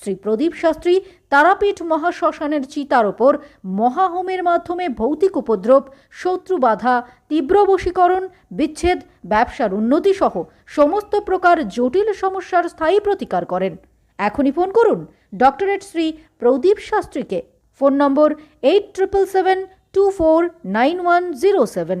শ্রী প্রদীপ শাস্ত্রী তারাপীঠ মহাশ্মশানের চিতার ওপর মহাহোমের মাধ্যমে ভৌতিক উপদ্রব, শত্রু বাধা, তীব্র বশীকরণ, বিচ্ছেদ, ব্যবসার উন্নতি সহ সমস্ত প্রকার জটিল সমস্যার স্থায়ী প্রতিকার করেন। এখনই ফোন করুন doctorate Shri Pradip শাস্ত্রীকে। Phone number eight triple seven two four nine one zero seven.